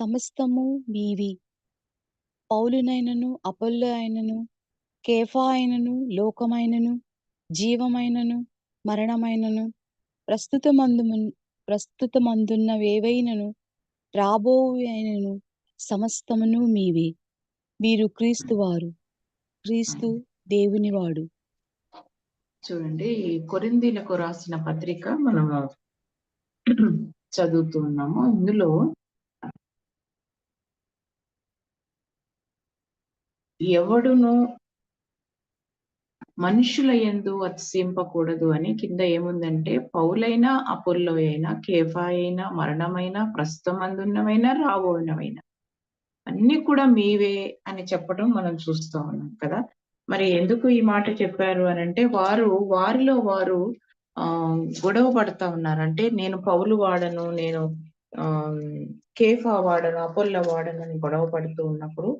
సమస్తము మీవి. పౌలునైనను, అపొల్లు అయినను, కేఫా అయినను, లోకమైనను, జీవమైనను, మరణమైనను, ప్రస్తుతమందు ప్రస్తుతమందున్నవేవైనను, రాబోవు అయినను సమస్తమును మీవే. మీరు క్రీస్తువారు. క్రీస్తు దేవునివాడు. చూడండి కొరిందీలకు రాసిన పత్రిక మనము చదువుతున్నాము ఇందులో ఎవడును మనుషుల ఎందు అతిశింపకూడదు అని కింద ఏముందంటే పౌలైనా అపోల్లో అయినా కేఫా అయినా మరణమైనా ప్రస్తుతమందున్నమైనా రాబోయినవైనా. అన్ని కూడా మీవే అని చెప్పడం మనం చూస్తూ ఉన్నాం కదా. మరి ఎందుకు ఈ మాట చెప్పారు అని అంటే వారు వారిలో వారు ఆ గొడవ పడతా ఉన్నారు. అంటే నేను పౌలు వాడను నేను ఆ కేఫా వాడను అపొల్ల వాడను అని గొడవ పడుతూ ఉన్నప్పుడు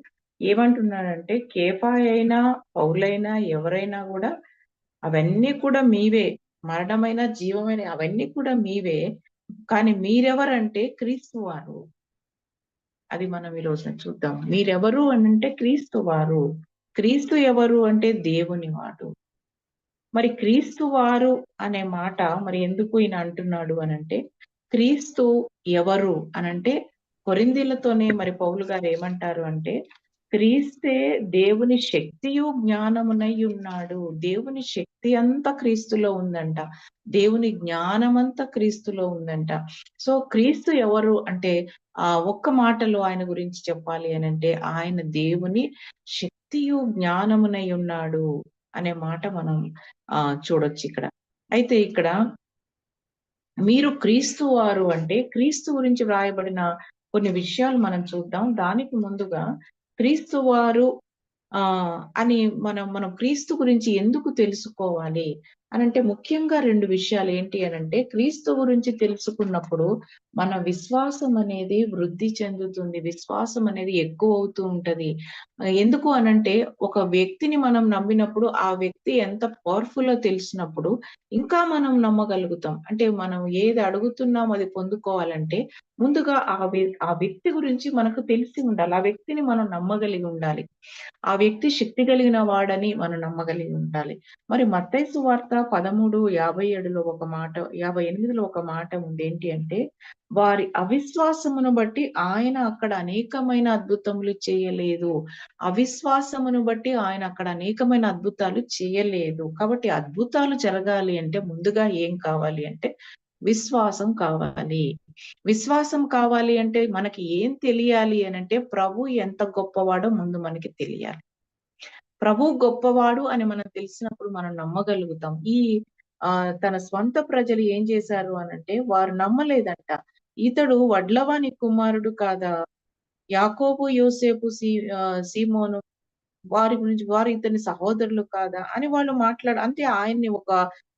ఏమంటున్నాడంటే కేఫా అయినా పౌలైనా ఎవరైనా కూడా అవన్నీ కూడా మీవే. మరణమైన జీవమైన అవన్నీ కూడా మీవే. కానీ మీరెవరంటే క్రీస్తు వారు. అది మనం ఈ రోజున చూద్దాం. మీరెవరు అని అంటే క్రీస్తు వారు. క్రీస్తు ఎవరు అంటే దేవుని వాడు. మరి క్రీస్తు వారు అనే మాట మరి ఎందుకు ఈయన అంటున్నాడు అనంటే క్రీస్తు ఎవరు అనంటే కొరిందీలతోనే మరి పౌలు గారు ఏమంటారు అంటే క్రీస్తే దేవుని శక్తియు జ్ఞానమునై ఉన్నాడు. దేవుని శక్తి అంతా క్రీస్తులో ఉందంట. దేవుని జ్ఞానమంతా క్రీస్తులో ఉందంట. సో క్రీస్తు ఎవరు అంటే ఆ ఒక్క మాటలో ఆయన గురించి చెప్పాలి అని అంటే ఆయన దేవుని శక్తియు జ్ఞానమునై ఉన్నాడు అనే మాట మనం ఆ చూడొచ్చు ఇక్కడ. అయితే ఇక్కడ మీరు క్రీస్తు వారు అంటే క్రీస్తు గురించి వ్రాయబడిన కొన్ని విషయాలు మనం చూద్దాం. దానికి ముందుగా క్రీస్తు వారు ఆ అని మనం మనం క్రీస్తు గురించి ఎందుకు తెలుసుకోవాలి? అనంటే ముఖ్యంగా రెండు విషయాలు ఏంటి అనంటే క్రీస్తు గురించి తెలుసుకున్నప్పుడు మన విశ్వాసం అనేది వృద్ధి చెందుతుంది విశ్వాసం అనేది ఎక్కువ అవుతూ ఉంటది. ఎందుకు అనంటే ఒక వ్యక్తిని మనం నమ్మినప్పుడు ఆ వ్యక్తి ఎంత పవర్ఫుల్ తెలిసినప్పుడు ఇంకా మనం నమ్మగలుగుతాం. అంటే మనం ఏది అడుగుతున్నాం అది పొందుకోవాలంటే ముందుగా ఆ ఆ వ్యక్తి గురించి మనకు తెలిసి ఉండాలి. ఆ వ్యక్తిని మనం నమ్మగలిగి ఉండాలి. ఆ వ్యక్తి శక్తి కలిగిన వాడని మనం నమ్మగలిగి ఉండాలి. మరి మత్తైసు వార్త పదమూడు యాభై ఏడులో ఒక మాట యాభై ఎనిమిదిలో ఒక మాట ఉంది ఏంటి అంటే వారి అవిశ్వాసమును బట్టి ఆయన అక్కడ అనేకమైన అద్భుతములు చేయలేదు. అవిశ్వాసమును బట్టి ఆయన అక్కడ అనేకమైన అద్భుతాలు చేయలేదు. కాబట్టి అద్భుతాలు జరగాలి అంటే ముందుగా ఏం కావాలి అంటే విశ్వాసం కావాలి. విశ్వాసం కావాలి అంటే మనకి ఏం తెలియాలి అని అంటే ప్రభు ఎంత గొప్పవాడో ముందు మనకి తెలియాలి. ప్రభు గొప్పవాడు అని మనం తెలిసినప్పుడు మనం నమ్మగలుగుతాం. ఈ ఆ తన స్వంత ప్రజలు ఏం చేశారు అనంటే వారు నమ్మలేదంట. ఇతడు వడ్లవాని కుమారుడు కాదా? యాకోబు యోసేపు సీ సీమోను వారి గురించి వారు ఇతని సహోదరులు కాదా? అని వాళ్ళు మాట్లాడ అంటే ఆయన్ని ఒక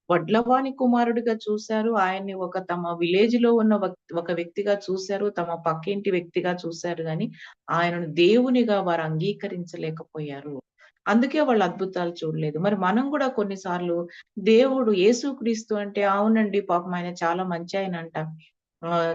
వడ్లవాణి కుమారుడిగా చూశారు. ఆయన్ని ఒక తమ విలేజ్లో ఉన్న ఒక వ్యక్తిగా చూశారు. తమ పక్కింటి వ్యక్తిగా చూశారు కానీ ఆయనను దేవునిగా వారు అంగీకరించలేకపోయారు. అందుకే వాళ్ళు అద్భుతాలు చూడలేదు. మరి మనం కూడా కొన్నిసార్లు దేవుడు యేసుక్రీస్తు అంటే అవునండి పాపం ఆయన చాలా మంచి ఆయన అంట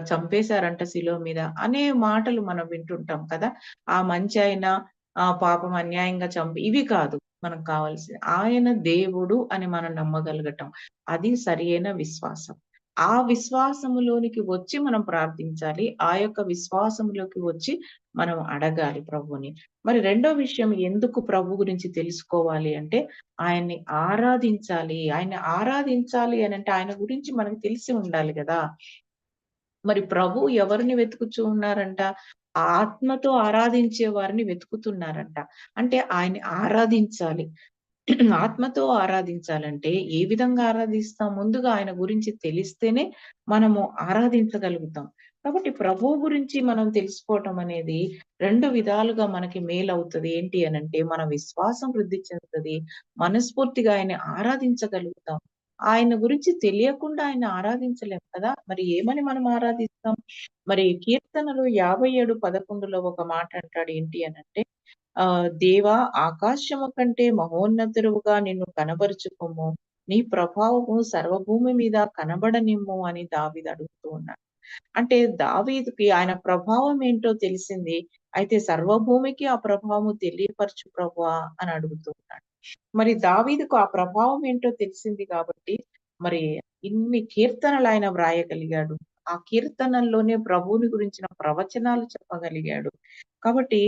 చంపేశారంట శిలో మీద అనే మాటలు మనం వింటుంటాం కదా. ఆ మంచి ఆయన ఆ పాపం అన్యాయంగా చంపి ఇవి కాదు. మనకు కావాల్సింది ఆయన దేవుడు అని మనం నమ్మగలగటం. అది సరియైన విశ్వాసం. ఆ విశ్వాసములోనికి వచ్చి మనం ప్రార్థించాలి. ఆ యొక్క విశ్వాసములోకి వచ్చి మనం అడగాలి ప్రభుని మరి రెండో విషయం ఎందుకు ప్రభు గురించి తెలుసుకోవాలి అంటే ఆయన్ని ఆరాధించాలి. ఆయన్ని ఆరాధించాలి అని అంటే ఆయన గురించి మనకు తెలిసి ఉండాలి కదా. మరి ప్రభు ఎవరిని వెతుకుచూ ఉన్నారంట? ఆత్మతో ఆరాధించే వారిని వెతుకుతున్నారంట. అంటే ఆయన్ని ఆరాధించాలి. ఆత్మతో ఆరాధించాలంటే ఏ విధంగా ఆరాధిస్తాం? ముందుగా ఆయన గురించి తెలిస్తేనే మనము ఆరాధించగలుగుతాం. కాబట్టి ప్రభువు గురించి మనం తెలుసుకోవటం అనేది రెండు విధాలుగా మనకి మేలవుతుంది. ఏంటి అనంటే మన విశ్వాసం వృద్ధి చెందుతుంది. మనస్ఫూర్తిగా ఆయన ఆరాధించగలుగుతాం. ఆయన గురించి తెలియకుండా ఆయన ఆరాధించలేము కదా మరి ఏమని మనం ఆరాధిస్తాం మరి కీర్తనలు యాభై ఏడు పదకొండులో ఒక మాట అంటాడు ఏంటి అని అంటే ఆ దేవా ఆకాశము కంటే మహోన్నతురువుగా నిన్ను కనబరుచుకోము నీ ప్రభావము సర్వభూమి మీద కనబడనిమ్ము అని దావిద్ అడుగుతూ ఉన్నాడు అంటే దావీదుకి ఆయన ప్రభావం ఏంటో తెలిసింది. అయితే సర్వభూమికి ఆ ప్రభావము తెలియపరచు ప్రభువా అని అడుగుతూ ఉన్నాడు. మరి దావీదుకు ఆ ప్రభావం ఏంటో తెలిసింది కాబట్టి మరి ఇన్ని కీర్తనలు ఆయన వ్రాయగలిగాడు. ఆ కీర్తనల్లోనే ప్రభువుని గురించిన ప్రవచనాలు చెప్పగలిగాడు. కాబట్టి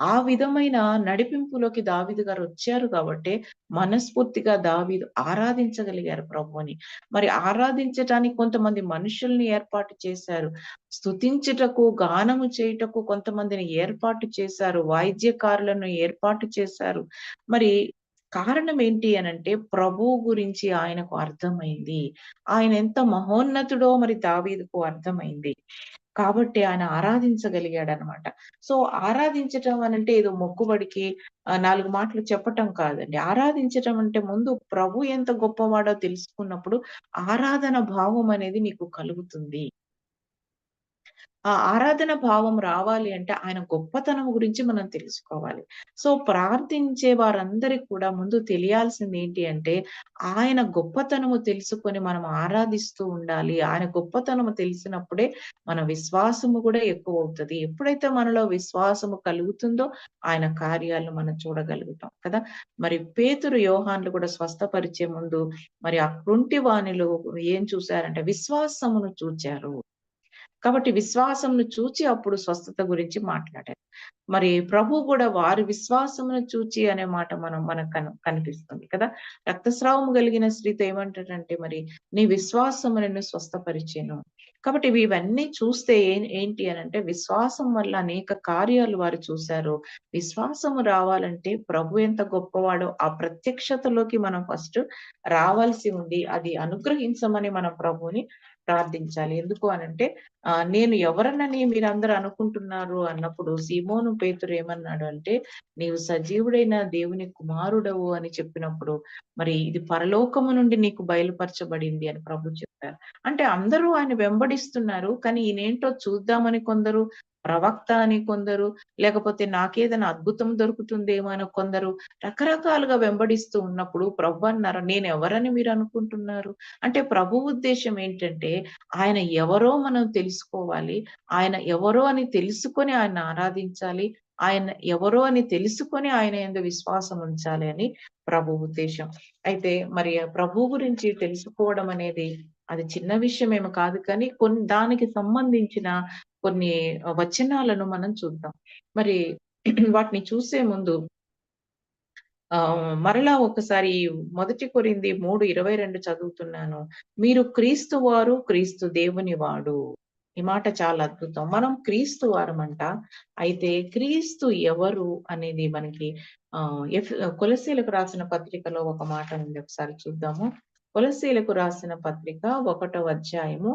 ఆ విధమైన నడిపింపులోకి దావీదు గారు వచ్చారు కాబట్టి మనస్ఫూర్తిగా దావీదు ఆరాధించగలిగారు ప్రభువుని. మరి ఆరాధించటానికి కొంతమంది మనుషుల్ని ఏర్పాటు చేశారు. స్తుతించుటకు, గానము చేయుటకు కొంతమందిని ఏర్పాటు చేశారు. వాయిద్యకారులను ఏర్పాటు చేశారు. మరి కారణం ఏంటి అనంటే ప్రభువు గురించి ఆయనకు అర్థమైంది. ఆయన ఎంత మహోన్నతుడో మరి దావీదుకు అర్థమైంది. కాబట్టి ఆయన ఆరాధించగలిగాడనమాట. సో, ఆరాధించటం అనంటే ఏదో మొక్కుబడికి నాలుగు మాటలు చెప్పటం కాదండి. ఆరాధించటం అంటే ముందు ప్రభు ఎంత గొప్పవాడో తెలుసుకున్నప్పుడు ఆరాధన భావం అనేది నీకు కలుగుతుంది. ఆ ఆరాధన భావం రావాలి అంటే ఆయన గొప్పతనం గురించి మనం తెలుసుకోవాలి. సో, ప్రార్థించే వారందరికి కూడా ముందు తెలియాల్సింది ఏంటి అంటే ఆయన గొప్పతనము తెలుసుకొని మనం ఆరాధిస్తూ ఉండాలి. ఆయన గొప్పతనము తెలిసినప్పుడే మన విశ్వాసము కూడా ఎక్కువ అవుతుంది ఎప్పుడైతే మనలో విశ్వాసము కలుగుతుందో ఆయన కార్యాలను మనం చూడగలుగుతాం కదా! మరి పేతురు, యోహాన్లు కూడా స్వస్థపరిచే ముందు మరి ఆ కృంటి వానిలో ఏం చూశారంటే విశ్వాసమును చూచారు. కాబట్టి విశ్వాసమును చూచి అప్పుడు స్వస్థత గురించి మాట్లాడారు. మరి ప్రభువు కూడా వారి విశ్వాసమును చూచి అనే మాట మనం మనకు కనిపిస్తుంది కదా! రక్తస్రావము కలిగిన స్త్రీతో ఏమంటాడంటే మరి నీ విశ్వాసము నిన్ను స్వస్థపరిచేను కాబట్టి ఇవన్నీ చూస్తే ఏంటి అని అంటే విశ్వాసం వల్ల అనేక కార్యాలు వారు చూశారు విశ్వాసము రావాలంటే ప్రభు ఎంత గొప్పవాడో ఆ ప్రత్యక్షతలోకి మనం ఫస్ట్ రావాల్సి ఉంది. అది అనుగ్రహించమని మనం ప్రభుని ప్రార్థించాలి. ఎందుకు అనంటే ఆ నేను ఎవరనని మీరందరూ అనుకుంటున్నారు అన్నప్పుడు సీమోను పేతురు ఏమన్నాడు అంటే నీవు సజీవుడైన దేవుని కుమారుడవు అని చెప్పినప్పుడు మరి ఇది పరలోకము నుండి నీకు బయలుపరచబడింది అని ప్రభు చెప్పారు. అంటే అందరూ ఆయన వెంబడిస్తున్నారు. కానీ ఈయనేంటో చూద్దామని కొందరు, ప్రవక్త అని కొందరు, లేకపోతే నాకేదైనా అద్భుతం దొరుకుతుందేమో అని కొందరు రకరకాలుగా వెంబడిస్తూ ఉన్నప్పుడు ప్రభు అన్నారు నేనెవరని మీరు అనుకుంటున్నారు? అంటే ప్రభు ఉద్దేశం ఏంటంటే ఆయన ఎవరో మనం తెలుసుకోవాలి. ఆయన ఎవరో అని తెలుసుకొని ఆయన ఆరాధించాలి. ఆయన ఎవరో అని తెలుసుకొని ఆయన ఎందు విశ్వాసం ఉంచాలి అని ప్రభు ఉద్దేశం అయితే మరి ప్రభు గురించి తెలుసుకోవడం అనేది అది చిన్న విషయం ఏమి కాదు కానీ కొన్ని దానికి సంబంధించిన కొన్ని వచనాలను మనం చూద్దాం. మరి వాటిని చూసే ముందు మరలా ఒకసారి మొదటి కొరింది మూడు ఇరవై రెండు చదువుతున్నాను. మీరు క్రీస్తు వారు, క్రీస్తు దేవుని వాడు. ఈ మాట చాలా అద్భుతం. మనం క్రీస్తు వారమంట. అయితే క్రీస్తు ఎవరు అనేది మనకి ఆ కొలసీలకు రాసిన పత్రికలో ఒక మాట ఉంది. ఒకసారి చూద్దాము. కొలసీలకు రాసిన పత్రిక ఒకటో అధ్యాయము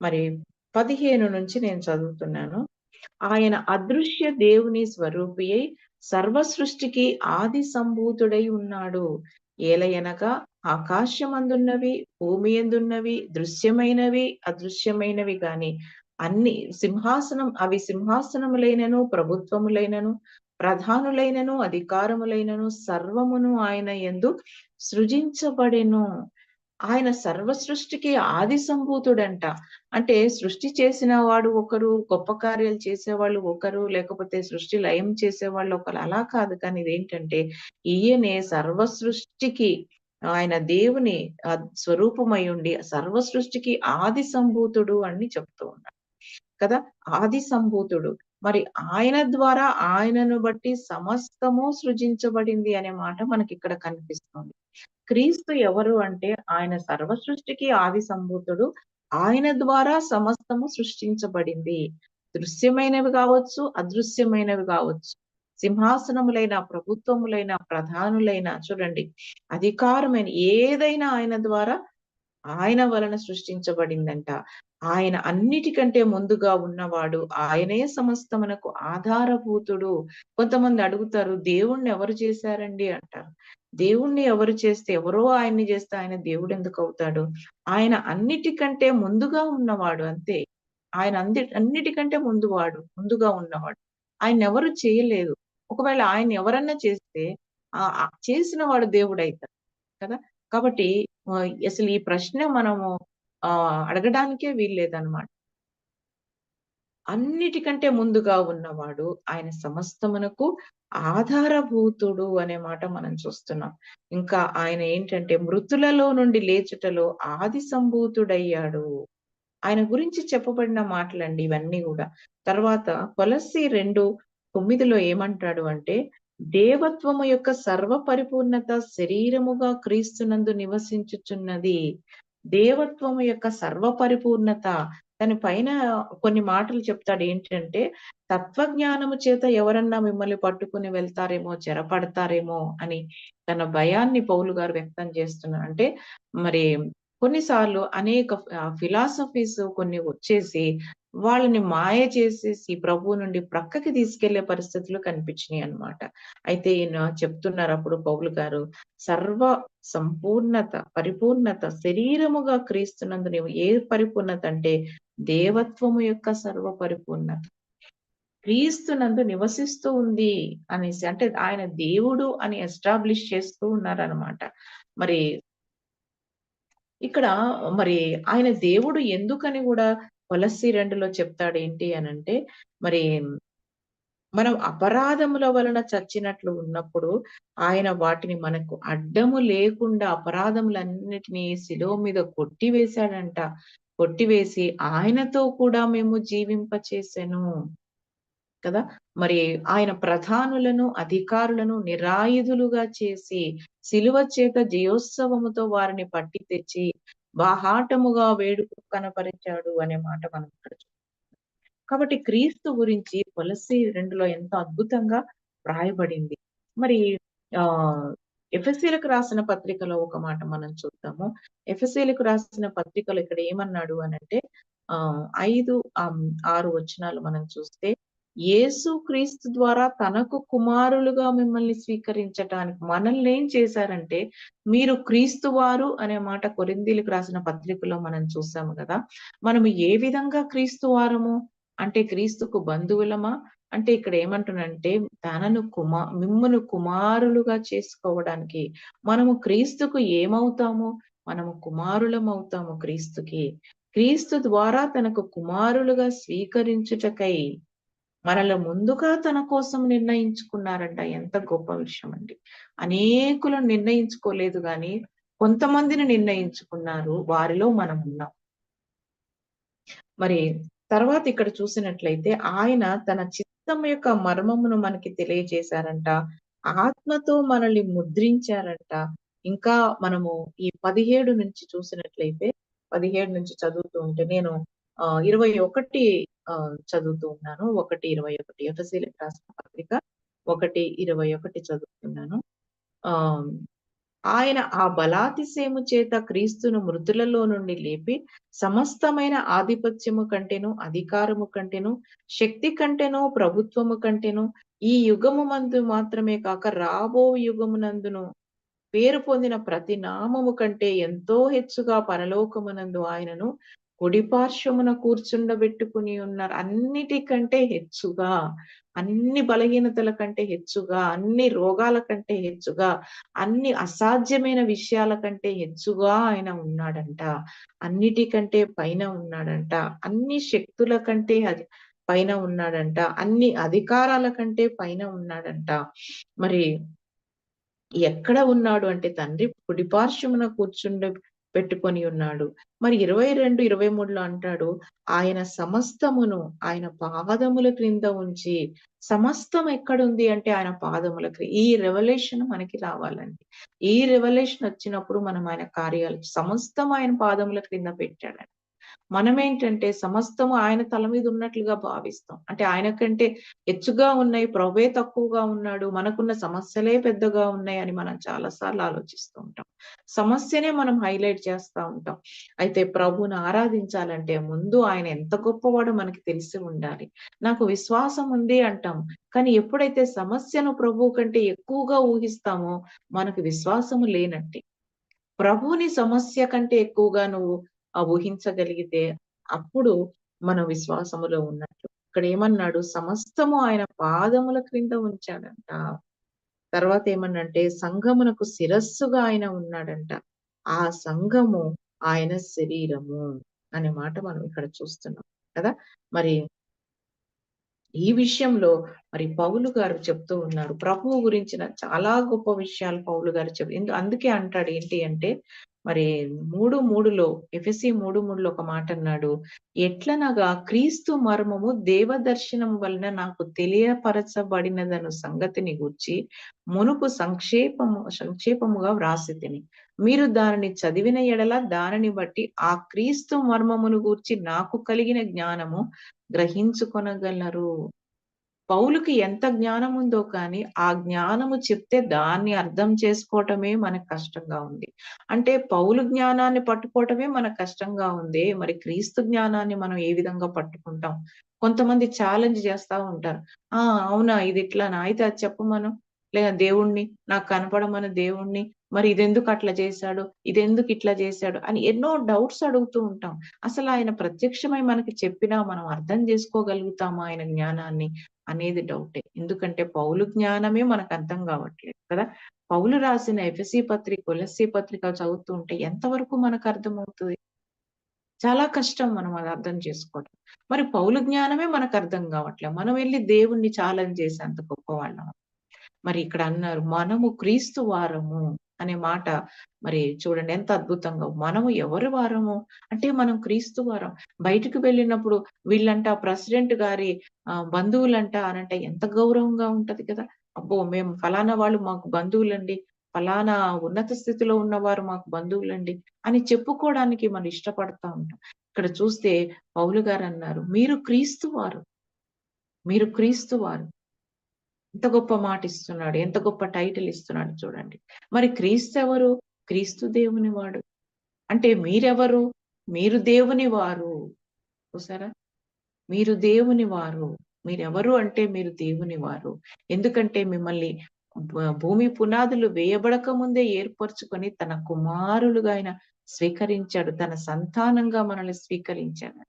మరి 15 నుంచి నేను చదువుతున్నాను. ఆయన అదృశ్య దేవుని స్వరూపి అయి సర్వ సృష్టికి ఆది సంభూతుడై ఉన్నాడు. ఏలయనగా ఆకాశమందున్నవి, భూమి యందున్నవి, దృశ్యమైనవి, అదృశ్యమైనవి గాని అన్ని సింహాసనం అవి సింహాసనములైనను, ప్రభుత్వములైనను, ప్రధానులైనను, అధికారములైనను సర్వమును ఆయన ఎందు సృజించబడెను. ఆయన సర్వ సృష్టికి ఆది సంభూతుడంట. అంటే సృష్టి చేసిన వాడు ఒకరు, గొప్ప కార్యాలు చేసేవాళ్ళు ఒకరు, లేకపోతే సృష్టి లయం చేసేవాళ్ళు ఒకరు అలా కాదు. కానీ ఇదేంటంటే ఈయనే సర్వ సృష్టికి ఆయన దేవుని స్వరూపమై ఉండి సర్వ సృష్టికి ఆది సంభూతుడు అని చెప్తూ ఉన్నాడు. కదా! ఆది సంభూతుడు. మరి ఆయన ద్వారా ఆయనను బట్టి సమస్తము సృజించబడింది అనే మాట మనకి ఇక్కడ కనిపిస్తుంది. క్రీస్తు ఎవరు అంటే ఆయన సర్వ సృష్టికి ఆది సంభూతుడు. ఆయన ద్వారా సమస్తము సృష్టించబడింది. దృశ్యమైనవి కావచ్చు అదృశ్యమైనవి కావచ్చు సింహాసనములైన, ప్రభుత్వములైన, ప్రధానులైన చూడండి అధికారమైన ఏదైనా ఆయన ద్వారా ఆయన వలన సృష్టించబడిందంట. ఆయన అన్నిటికంటే ముందుగా ఉన్నవాడు. ఆయనే సమస్తమునకు ఆధారభూతుడు. కొంతమంది అడుగుతారు దేవుణ్ణి ఎవరు చేశారండి అంటారు. దేవుణ్ణి ఎవరు చేస్తే ఎవరో ఆయన్ని చేస్తే ఆయన దేవుడు ఎందుకు అవుతాడు? ఆయన అన్నిటికంటే ముందుగా ఉన్నవాడు అంతే. ఆయన అంది అన్నిటికంటే ముందువాడు. ముందుగా ఉన్నవాడు. ఆయన ఎవరు చేయలేదు. ఒకవేళ ఆయన ఎవరన్నా చేస్తే ఆ చేసిన వాడు దేవుడైతాడు. కదా! కాబట్టి అసలు ఈ ప్రశ్న మనము అడగడానికే వీల్లేదన్నమాట. అన్నిటికంటే ముందుగా ఉన్నవాడు ఆయన సమస్తమునకు ఆధారభూతుడు అనే మాట మనం చూస్తున్నాం. ఇంకా ఆయన ఏంటంటే మృతులలో నుండి లేచుటలో ఆది సంభూతుడయ్యాడు. ఆయన గురించి చెప్పబడిన మాటలండి ఇవన్నీ కూడా. తర్వాత కొలసి రెండు తొమ్మిదిలో ఏమంటాడు అంటే దేవత్వము యొక్క సర్వ పరిపూర్ణత శరీరముగా క్రీస్తునందు నివసించుచున్నది. దేవత్వం యొక్క సర్వపరిపూర్ణత. దాని పైన కొన్ని మాటలు చెప్తాడు ఏంటంటే తత్వజ్ఞానము చేత ఎవరన్నా మిమ్మల్ని పట్టుకుని వెళ్తారేమో చెరపడతారేమో అని తన భయాన్ని పౌలు గారు వ్యక్తం చేస్తున్నారు. అంటే మరి కొన్నిసార్లు అనేక ఫిలాసఫీస్ కొన్ని వచ్చేసి వాళ్ళని మాయ చేసేసి ప్రభు నుండి ప్రక్కకి తీసుకెళ్ళే పరిస్థితులు కనిపించినాయి అన్నమాట. అయితే ఈయన చెప్తున్నారు అప్పుడు పౌలు గారు సర్వ సంపూర్ణత పరిపూర్ణత శరీరముగా క్రీస్తున్నందు నీవు ఏ పరిపూర్ణత అంటే దేవత్వము యొక్క సర్వ పరిపూర్ణత. క్రీస్తునందు నివసిస్తూ ఉంది అనేసి అంటే ఆయన దేవుడు అని ఎస్టాబ్లిష్ చేస్తూ ఉన్నారనమాట మరి ఇక్కడ మరి ఆయన దేవుడు ఎందుకని కూడా కొలస్సి రెండులో చెప్తాడు ఏంటి అనంటే మరి మనం అపరాధముల వలన చచ్చినట్లు ఉన్నప్పుడు ఆయన వాటిని మనకు అడ్డము లేకుండా అపరాధములన్నిటినీ శిలువ మీద కొట్టివేశాడంట కొట్టివేసి ఆయనతో కూడా మేము జీవింపచేసెను. కదా? మరి ఆయన ప్రధానులను అధికారులను నిరాయుధులుగా చేసి శిలువ చేత జయోత్సవముతో వారిని పట్టి తెచ్చి బాహాటముగా వేడుక కనపరిచాడు అనే మాట మనం ఇక్కడ చూస్తాం. కాబట్టి క్రీస్తు గురించి తులసి రెండులో ఎంతో అద్భుతంగా వ్రాయబడింది మరి ఆ ఎఫ్ఎస్సీలకు రాసిన పత్రికలో ఒక మాట మనం చూద్దాము ఎఫ్ఎస్సీలకు రాసిన పత్రికలు ఇక్కడ ఏమన్నాడు అని అంటే ఆ ఐదు ఆరు వచనాలు మనం చూస్తే యేసు క్రీస్తు ద్వారా తనకు కుమారులుగా మిమ్మల్ని స్వీకరించటానికి మనల్ని ఏం చేశారంటే మీరు క్రీస్తు వారు అనే మాట కొరిందీలకు రాసిన పత్రికలో మనం చూసాము కదా. మనము ఏ విధంగా క్రీస్తు వారము? అంటే క్రీస్తుకు బంధువులమా? అంటే ఇక్కడ ఏమంటున్నంటే తనను కుమా మిమ్మను కుమారులుగా చేసుకోవడానికి మనము క్రీస్తుకు ఏమవుతాము? మనము కుమారులం అవుతాము క్రీస్తుకి. క్రీస్తు ద్వారా తనకు కుమారులుగా స్వీకరించుటకై మనల్ని ముందుగా తన కోసం నిర్ణయించుకున్నారంట. ఎంత గొప్ప విషయం అండి అనేకులను నిర్ణయించుకోలేదు కానీ కొంతమందిని నిర్ణయించుకున్నారు. వారిలో మనం ఉన్నాం. మరి తర్వాత ఇక్కడ చూసినట్లయితే ఆయన తన చిత్తం యొక్క మర్మమును మనకి తెలియజేశారంట. ఆత్మతో మనల్ని ముద్రించారంట. ఇంకా మనము ఈ పదిహేడు నుంచి చూసినట్లయితే పదిహేడు నుంచి చదువుతూ ఉంటే నేను ఆ ఇరవై ఒకటి చదువుతూ ఉన్నాను ఒకటి ఇరవై ఒకటి ఎఫ్ఎస్సీలకు రాసిన పత్రిక ఒకటి ఇరవై ఒకటి చదువుతున్నాను. ఆ ఆయన ఆ బలాతిశయము చేత క్రీస్తును మృతులలో నుండి లేపి సమస్తమైన ఆధిపత్యము కంటేను అధికారము కంటేను శక్తి కంటేను ప్రభుత్వము కంటేను ఈ యుగము మందు మాత్రమే కాక రాబో యుగమునందును పేరు పొందిన ప్రతి నామము కంటే ఎంతో హెచ్చుగా పరలోకమునందు ఆయనను ఒడిపార్శ్వమున కూర్చుండబెట్టుకుని ఉన్నారు. అన్నిటికంటే హెచ్చుగా అన్ని బలహీనతల కంటే హెచ్చుగా అన్ని రోగాల కంటే హెచ్చుగా అన్ని అసాధ్యమైన విషయాల కంటే హెచ్చుగా ఆయన ఉన్నాడంట. అన్నిటికంటే పైన ఉన్నాడంట. అన్ని శక్తుల కంటే పైన ఉన్నాడంట. అన్ని అధికారాల కంటే పైన ఉన్నాడంట. మరి ఎక్కడ ఉన్నాడు అంటే తండ్రి కుడిపార్శ్వమున కూర్చుండ పెట్టుకొని ఉన్నాడు. మరి ఇరవై రెండు ఇరవై మూడులో అంటాడు ఆయన సమస్తమును ఆయన పాదముల క్రింద ఉంచి సమస్తం ఎక్కడుంది అంటే ఆయన పాదముల క్రింద ఈ రెవల్యూషన్ మనకి రావాలండి. ఈ రెవల్యూషన్ వచ్చినప్పుడు మనం ఆయన కార్యాలు సమస్తం ఆయన పాదముల క్రింద పెట్టాడండి. మనం ఏంటంటే సమస్తము ఆయన తల మీద ఉన్నట్లుగా భావిస్తాం. అంటే ఆయన కంటే హెచ్చుగా ఉన్నాయి ప్రభే తక్కువగా ఉన్నాడు. మనకున్న సమస్యలే పెద్దగా ఉన్నాయి అని మనం చాలా సార్లు ఆలోచిస్తూ ఉంటాం. సమస్యనే మనం హైలైట్ చేస్తూ ఉంటాం. అయితే ప్రభుని ఆరాధించాలంటే ముందు ఆయన ఎంత గొప్పవాడో మనకి తెలిసి ఉండాలి. నాకు విశ్వాసం ఉంది అంటాం. కానీ ఎప్పుడైతే సమస్యను ప్రభు కంటే ఎక్కువగా ఊహిస్తామో మనకు విశ్వాసము లేనట్టే. ప్రభుని సమస్య కంటే ఎక్కువగా నువ్వు ఊహించగలిగితే అప్పుడు మన విశ్వాసములో ఉన్నట్లు ఇక్కడ ఏమన్నాడు? సమస్తము ఆయన పాదముల క్రింద ఉంచాడంట. తర్వాత ఏమన్నంటే సంఘమునకు శిరస్సుగా ఆయన ఉన్నాడంట. ఆ సంఘము ఆయన శరీరము అనే మాట మనం ఇక్కడ చూస్తున్నాం కదా. మరి ఈ విషయంలో మరి పౌలు గారు చెప్తూ ఉన్నారు ప్రభువు గురించిన చాలా గొప్ప విషయాలు పౌలు గారు చెప్ అందుకే అంటాడు ఏంటి అంటే మరి మూడు మూడులో ఎఫ్ఎస్సి మూడు మూడులో ఒక మాట అన్నాడు ఎట్లనగా క్రీస్తు మర్మము దేవదర్శనం వలన నాకు తెలియపరచబడినదను సంగతిని గుర్చి మునుపు సంక్షేపము సంక్షేపముగా వ్రాసి తిని. మీరు దానిని చదివిన ఎడల దానిని బట్టి ఆ క్రీస్తు మర్మమును గూర్చి నాకు కలిగిన జ్ఞానము గ్రహించుకొనగలరు. పౌలుకి ఎంత జ్ఞానం ఉందో కానీ ఆ జ్ఞానము చెప్తే దాన్ని అర్థం చేసుకోవటమే మనకు కష్టంగా ఉంది. అంటే పౌలు జ్ఞానాన్ని పట్టుకోవటమే మనకు కష్టంగా ఉంది. మరి క్రీస్తు జ్ఞానాన్ని మనం ఏ విధంగా పట్టుకుంటాం? కొంతమంది ఛాలెంజ్ చేస్తా ఉంటారు. ఆ అవునా ఇది ఇట్లానా? అయితే అది చెప్పమను. లేదా దేవుణ్ణి నాకు కనపడమని దేవుణ్ణి. మరి ఇదెందుకు అట్లా చేశాడు? ఇదెందుకు ఇట్లా చేశాడు? అని ఎన్నో డౌట్స్ అడుగుతూ ఉంటాం. అసలు ఆయన ప్రత్యక్షమై మనకి చెప్పినా మనం అర్థం చేసుకోగలుగుతామా ఆయన జ్ఞానాన్ని అనేది డౌటే ఎందుకంటే పౌలు జ్ఞానమే మనకు అర్థం కావట్లేదు కదా? పౌలు రాసిన ఎఫ్ఎస్సి పత్రిక కొలసి పత్రిక చదువుతూ ఉంటే ఎంతవరకు మనకు అర్థమవుతుంది? చాలా కష్టం మనం అది అర్థం చేసుకోవడం మరి పౌలు జ్ఞానమే మనకు అర్థం కావట్లేదు మనం వెళ్ళి దేవుణ్ణి ఛాలెంజ్ చేసేంత గొప్ప వాళ్ళం మరి ఇక్కడ అన్నారు మనము క్రీస్తు వారము. అనే మాట మరి చూడండి ఎంత అద్భుతంగా. మనము ఎవరి వారము? అంటే మనం క్రీస్తు వారం. బయటకు వెళ్ళినప్పుడు వీళ్ళంట ప్రెసిడెంట్ గారి బంధువులంట అనంటే ఎంత గౌరవంగా ఉంటది కదా. అబ్బో మేము ఫలానా వాళ్ళు మాకు బంధువులండి. ఫలానా ఉన్నత స్థితిలో ఉన్నవారు మాకు బంధువులండి అని చెప్పుకోవడానికి మనం ఇష్టపడతా ఉంటాం. ఇక్కడ చూస్తే పౌలు గారు అన్నారు మీరు క్రీస్తు వారు. మీరు క్రీస్తు వారు. ఎంత గొప్ప మాట ఇస్తున్నాడు ఎంత గొప్ప టైటిల్ ఇస్తున్నాడు చూడండి. మరి క్రీస్తు ఎవరు? క్రీస్తు దేవుని వాడు. అంటే మీరెవరు? మీరు దేవుని వారు. చూసారా? మీరు దేవుని వారు. మీరెవరు అంటే మీరు దేవుని వారు. ఎందుకంటే మిమ్మల్ని భూమి పునాదులు వేయబడక ముందే ఏర్పరచుకొని తన కుమారులుగా ఆయన స్వీకరించాడు. తన సంతానంగా మనల్ని స్వీకరించాడు.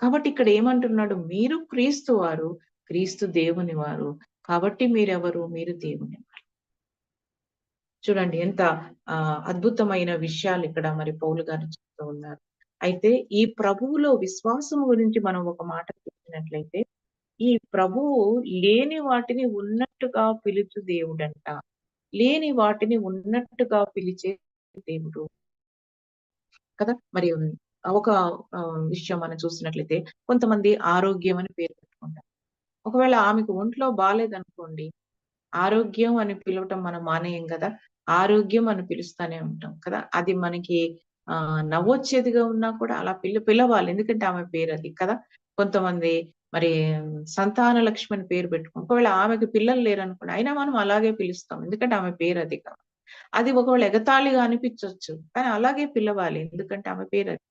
కాబట్టి ఇక్కడ ఏమంటున్నాడు? మీరు క్రీస్తు వారు క్రీస్తు దేవుని వారు. కాబట్టి మీరెవరు? మీరు దేవుని చూడండి ఎంత అద్భుతమైన విషయాలు ఇక్కడ మరి పౌలు గారు చెప్తూ ఉన్నారు. అయితే ఈ ప్రభువులో విశ్వాసం గురించి మనం ఒక మాట చెప్పినట్లయితే ఈ ప్రభువు లేని వాటిని ఉన్నట్టుగా పిలుచు దేవుడంట. లేని వాటిని ఉన్నట్టుగా పిలిచే దేవుడు. కదా? మరి ఒక విషయం మనం చూసినట్లయితే కొంతమంది ఆరోగ్యం అని పేరు ఒకవేళ ఆమెకు ఒంట్లో బాగాలేదనుకోండి ఆరోగ్యం అని పిలవటం మనం మానేయం కదా ఆరోగ్యం అని పిలుస్తానే ఉంటాం కదా. అది మనకి ఆ నవ్వొచ్చేదిగా ఉన్నా కూడా అలా పిల్ల పిలవాలి. ఎందుకంటే ఆమె పేరు అది కదా. కొంతమంది మరి సంతాన లక్ష్మి అని పేరు పెట్టుకుని ఒకవేళ ఆమెకి పిల్లలు లేరనుకోండి అయినా మనం అలాగే పిలుస్తాం. ఎందుకంటే ఆమె పేరు అది కాదు. అది ఒకవేళ ఎగతాళిగా అనిపించవచ్చు కానీ అలాగే పిలవాలి. ఎందుకంటే ఆమె పేరు అది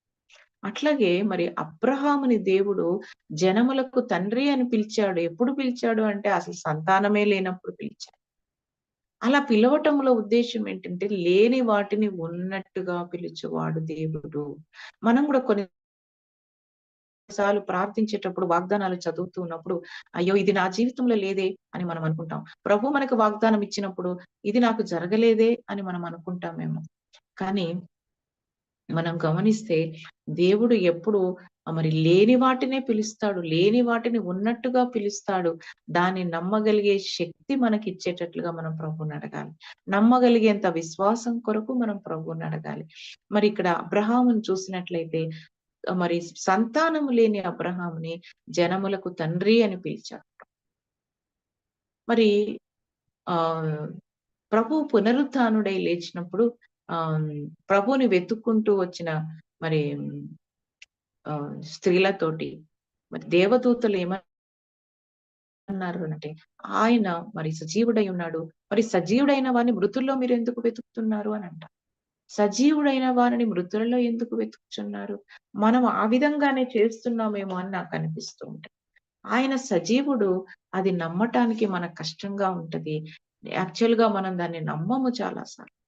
అట్లాగే మరి అబ్రహాముని దేవుడు జనములకు తండ్రి అని పిలిచాడు. ఎప్పుడు పిలిచాడు అంటే అసలు సంతానమే లేనప్పుడు పిలిచాడు. అలా పిలవటంలో ఉద్దేశం ఏంటంటే లేని వాటిని ఉన్నట్టుగా పిలిచేవాడు దేవుడు. మనం కూడా కొన్ని సార్లు ప్రార్థించేటప్పుడు వాగ్దానాలు చదువుతూ ఉన్నప్పుడు అయ్యో ఇది నా జీవితంలో లేదే అని మనం అనుకుంటాం. ప్రభు మనకు వాగ్దానం ఇచ్చినప్పుడు ఇది నాకు జరగలేదే అని మనం అనుకుంటామేమో. కానీ మనం గమనిస్తే దేవుడు ఎప్పుడు మరి లేని వాటినే పిలుస్తాడు లేని వాటిని ఉన్నట్టుగా పిలుస్తాడు. దాన్ని నమ్మగలిగే శక్తి మనకి ఇచ్చేటట్లుగా మనం ప్రభుని అడగాలి. నమ్మగలిగేంత విశ్వాసం కొరకు మనం ప్రభుని అడగాలి. మరి ఇక్కడ అబ్రహామును చూసినట్లయితే మరి సంతానము లేని అబ్రహాముని జనములకు తండ్రి అని పిలిచాడు. మరి ఆ ప్రభు పునరుత్డై లేచినప్పుడు ఆ ప్రభుని వెతుక్కుంటూ వచ్చిన మరి స్త్రీలతోటి మరి దేవదూతలు ఏమన్నారు అంటే ఆయన మరి సజీవుడై ఉన్నాడు. మరి సజీవుడైన వారిని మృతుల్లో మీరు ఎందుకు వెతుకుతున్నారు అని అంట. సజీవుడైన వారిని మృతులలో ఎందుకు వెతుకుతున్నారు? మనం ఆ విధంగానే చేస్తున్నామేమో అని నాకు అనిపిస్తూ ఉంటుంది. ఆయన సజీవుడు అది నమ్మటానికి మనకు కష్టంగా ఉంటది. యాక్చువల్గా మనం దాన్ని నమ్మము చాలాసార్లు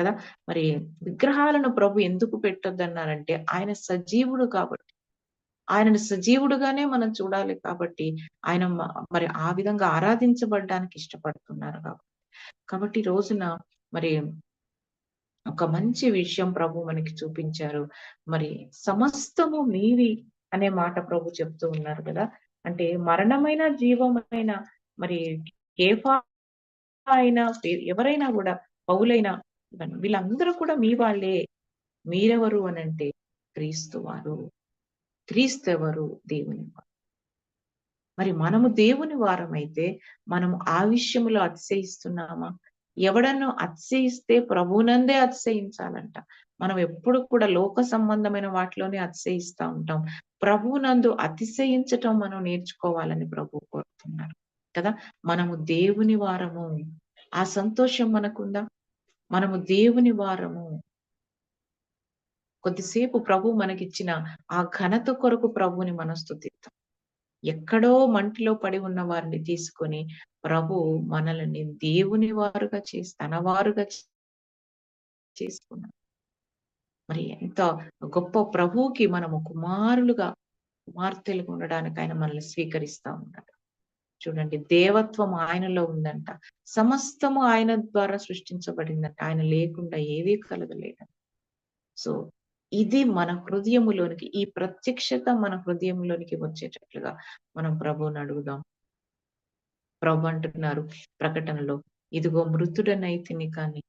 కదా? మరి విగ్రహాలను ప్రభు ఎందుకు పెట్టొద్దన్నారంటే ఆయన సజీవుడు కాబట్టి. ఆయనను సజీవుడుగానే మనం చూడాలి కాబట్టి ఆయన మరి ఆ విధంగా ఆరాధించబడడానికి ఇష్టపడుతున్నారు కాబట్టి. కాబట్టి రోజున మరి ఒక మంచి విషయం ప్రభు మనకి చూపించారు. మరి సమస్తము మీవి అనే మాట ప్రభు చెప్తూ ఉన్నారు కదా? అంటే మరణమైన జీవమైన మరి కేఫా అయినా ఎవరైనా కూడా పౌలైనా ఇవన్నీ. వీళ్ళందరూ కూడా మీ వాళ్ళే. మీరెవరు అని అంటే క్రీస్తు వారు. క్రీస్తు ఎవరు దేవుని వారు. మరి మనము దేవుని వారమైతే మనము ఆ విషయంలో అతిశయిస్తున్నామా? ఎవడను అతిశయిస్తే ప్రభునందే అతిశయించాలంట. మనం ఎప్పుడు కూడా లోక సంబంధమైన వాటిలోనే అతిశయిస్తా ఉంటాం. ప్రభునందు అతిశయించటం మనం నేర్చుకోవాలని ప్రభు కోరుతున్నారు కదా? మనము దేవుని వారము. ఆ సంతోషం మనకుందా? మనము దేవుని వారము. కొద్దిసేపు ప్రభు మనకిచ్చిన ఆ ఘనత కొరకు ప్రభుని మనం స్థుతిద్దాం ఎక్కడో మంటిలో పడి ఉన్న వారిని తీసుకొని ప్రభు మనల్ని దేవుని వారుగా చేసి తన వారుగా చేసుకున్నాడు. మరి ఎంత గొప్ప ప్రభువుకి మనము కుమారులుగా కుమార్తెలుగా ఉండడానికి ఆయన మనల్ని స్వీకరిస్తా ఉన్నాడు. చూడండి దేవత్వం ఆయనలో ఉందంట. సమస్తము ఆయన ద్వారా సృష్టించబడిందంట. ఆయన లేకుండా ఏదీ కలగలేదంట సో ఇది మన హృదయములోనికి ఈ ప్రత్యక్షత మన హృదయంలోనికి వచ్చేటట్లుగా మనం ప్రభువుని అడుగుదాం. ప్రభు అంటున్నారు ప్రకటనలో ఇదిగో మృతుడనైతిని కానీ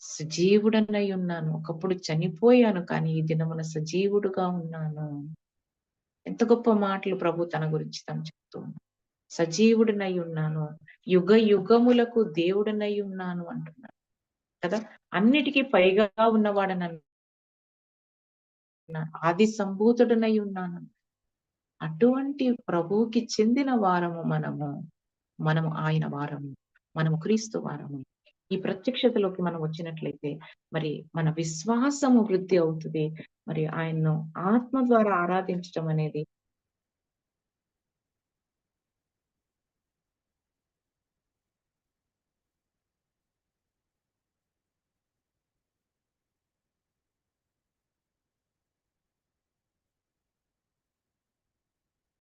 సజీవుడనై ఉన్నాను. ఒకప్పుడు చనిపోయాను కానీ ఈ దినమున సజీవుడుగా ఉన్నాను. ఎంత గొప్ప మాటలు ప్రభు తన గురించి తను చెప్తూ సజీవుడినై ఉన్నాను యుగ యుగములకు దేవుడనై ఉన్నాను అంటున్నాడు. కదా? అన్నిటికీ పైగా ఉన్నవాడని ఆది సంభూతుడనై ఉన్నాను అటువంటి ప్రభువుకి చెందిన వారము మనము. మనము ఆయన వారము. మనము క్రీస్తు వారము. ఈ ప్రత్యక్షతలోకి మనం వచ్చినట్లయితే మరి మన విశ్వాసము వృద్ధి అవుతుంది. మరి ఆయన్ను ఆత్మ ద్వారా ఆరాధించడం అనేది